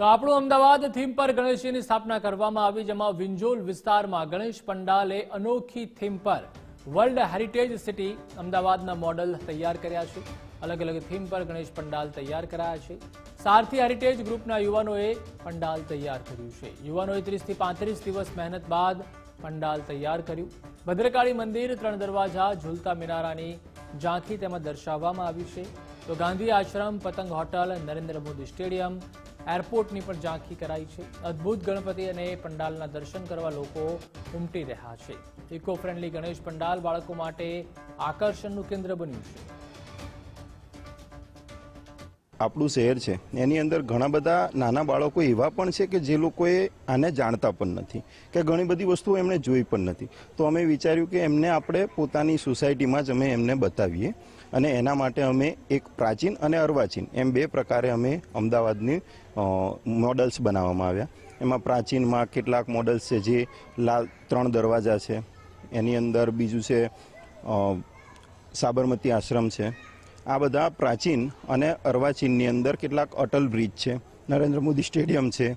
તો આપણું અમદાવાદ થીમ પર ગણેશજીની સ્થાપના કરવામાં આવી, જેમાં વિંજોલ વિસ્તારમાં ગણેશ પંડાલે અનોખી થીમ પર વર્લ્ડ હેરિટેજ સિટી અમદાવાદના મોડલ તૈયાર કર્યા છે. અલગ અલગ થીમ પર ગણેશ પંડાલ તૈયાર કરાયા છે. સારથી હેરિટેજ ગ્રુપના યુવાનોએ પંડાલ તૈયાર કર્યું છે. યુવાનોએ ત્રીસથી પાંત્રીસ દિવસ મહેનત બાદ પંડાલ તૈયાર કર્યું. ભદ્રકાળી મંદિર, ત્રણ દરવાજા, ઝૂલતા મિનારાની ઝાંખી તેમાં દર્શાવવામાં આવી છે. તો ગાંધી આશ્રમ, પતંગ હોટલ, નરેન્દ્ર મોદી સ્ટેડિયમ એરપોર્ટની પણ ઝાંખી કરાઈ છે. અદ્ભુત ગણપતિ અને પંડાલના દર્શન કરવા લોકો ઉમટી રહ્યા છે. ઇકો ફ્રેન્ડલી ગણેશ પંડાલ બાળકો માટે આકર્ષણનું કેન્દ્ર બન્યું છે. આપણું શહેર છે. એની અંદર ઘણા બધા નાના બાળકો એવા પણ છે કે જે લોકોએ આને જાણતા પણ નથી કે ઘણી બધી વસ્તુઓ એમણે જોઈ પણ નથી. તો અમે વિચાર્યું કે એમને આપણે પોતાની સોસાયટીમાં જ અમે એમને બતાવીએ અને એના માટે અમે એક પ્રાચીન અને અર્વાચીન એમ બે પ્રકારે અમે અમદાવાદની મોડલ્સ બનાવવામાં આવ્યા. એમાં પ્રાચીનમાં કેટલાક મોડલ્સ છે જે લાલ ત્રણ દરવાજા છે. એની અંદર બીજું છે સાબરમતી આશ્રમ છે. આ બધા પ્રાચીન અને અર્વાચીનની અંદર કેટલાક અટલ બ્રિજ છે, નરેન્દ્ર મોદી સ્ટેડિયમ છે,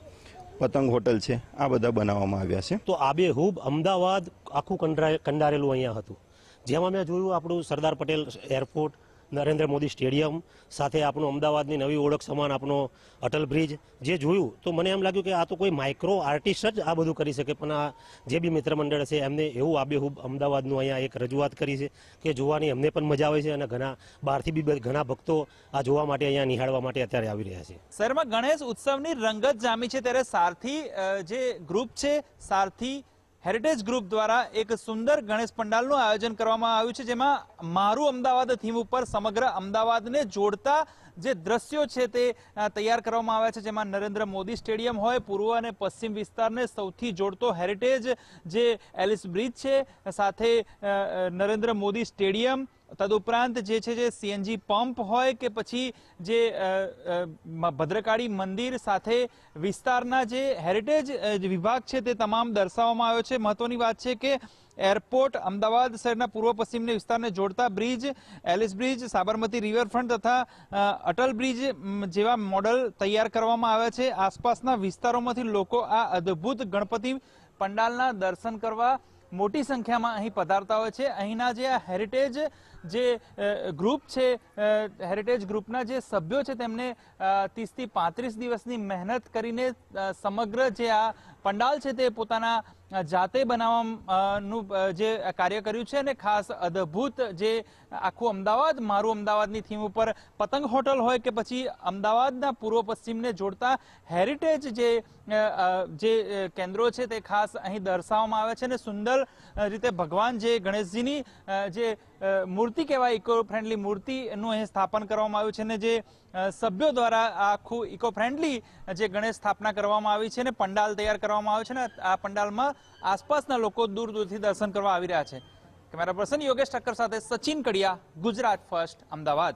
પતંગ હોટલ છે, આ બધા બનાવવામાં આવ્યા છે. તો આબેહૂબ અમદાવાદ આખું કંડરા- કંડારેલું અહીંયા હતું. જેમાં મેં જોયું આપણું સરદાર પટેલ એરપોર્ટ નરેન્દ્ર મોદી સ્ટેડિયમ સાથે આપણું અમદાવાદની નવી ઓળખ સમાન આપણો અટલ બ્રિજ જે જોયું, તો મને એમ લાગ્યું કે આ તો કોઈ માઇક્રો આર્ટિસ્ટ જ આ બધું કરી શકે. પણ આ જે બી મિત્ર મંડળ છે, એમને એવું આબેહૂબ અમદાવાદનું અહીંયા એક રજૂઆત કરી છે કે જોવાની અમને પણ મજા આવે છે અને ઘણા, બહારથી બી ઘણા ભક્તો આ જોવા માટે અહીંયા નિહાળવા માટે અત્યારે આવી રહ્યા છે. શહેરમાં ગણેશ ઉત્સવની રંગત જામી છે ત્યારે સારથી જે ગ્રુપ છે, સારથી હેરિટેજ ગ્રુપ દ્વારા એક સુંદર ગણેશ પંડાલનું આયોજન કરવામાં આવ્યું છે, જેમાં મારું અમદાવાદ થીમ ઉપર સમગ્ર અમદાવાદને જોડતા જે દ્રશ્યો છે તે તૈયાર કરવામાં આવ્યા છે, જેમાં નરેન્દ્ર મોદી સ્ટેડિયમ હોય, પૂર્વ અને પશ્ચિમ વિસ્તારને સૌથી જોડતો હેરિટેજ જે એલિસ બ્રિજ છે, સાથે નરેન્દ્ર મોદી સ્ટેડિયમ તદુપરાંત જે છે જે સીએનજી પંપ હોય કે પછી જે ભદ્રકાળી મંદિર સાથે વિસ્તારના જે હેરિટેજ વિભાગ છે તે તમામ દર્શાવવામાં આવ્યો છે. મહત્વની વાત છે કે એરપોર્ટ અમદાવાદ શહેરના પૂર્વ પશ્ચિમની વિસ્તારને જોડતા bridge, Ellis bridge, Sabarmati riverfront તથા અટલ બ્રિજ જેવા મોડલ તૈયાર કરવામાં આવ્યા છે. આસપાસના વિસ્તારોમાંથી લોકો આ અદ્ભુત ગણપતિ પંડાલના દર્શન કરવા મોટી સંખ્યામાં અહીં પધારતા હોય છે. અહીંના જે આ હેરિટેજ જે ગ્રુપ છે હેરિટેજ ગ્રુપના જે સભ્યો છે, તેમને ત્રીસથી પાંત્રીસ દિવસની મહેનત કરીને સમગ્ર જે આ પંડાલ છે તે પોતાના જાતે બનાવવાનું જે કાર્ય કર્યું છે અને ખાસ અદ્ભુત જે આખું અમદાવાદ, મારું અમદાવાદની થીમ ઉપર પતંગ હોટલ હોય કે પછી અમદાવાદના પૂર્વ પશ્ચિમને જોડતા હેરિટેજ જે જે કેન્દ્રો છે તે ખાસ અહીં દર્શાવવામાં આવે છે અને સુંદર રીતે ભગવાન જે ગણેશજીની જે મૂર્તિ કહેવાય ઇકો ફ્રેન્ડલી મૂર્તિનું અહીં સ્થાપન કરવામાં આવ્યું છે અને જે સભ્યો દ્વારા આખું ઇકો ફ્રેન્ડલી જે ગણેશ સ્થાપના કરવામાં આવી છે અને પંડાલ તૈયાર કરવામાં આવ્યો છે અને આ પંડાલમાં આસપાસના લોકો દૂર દૂરથી દર્શન કરવા આવી રહ્યા છે. કેમેરા પર્સન યોગેશ ઠક્કર સાથે સચિન કડિયા, ગુજરાત ફર્સ્ટ, અમદાવાદ.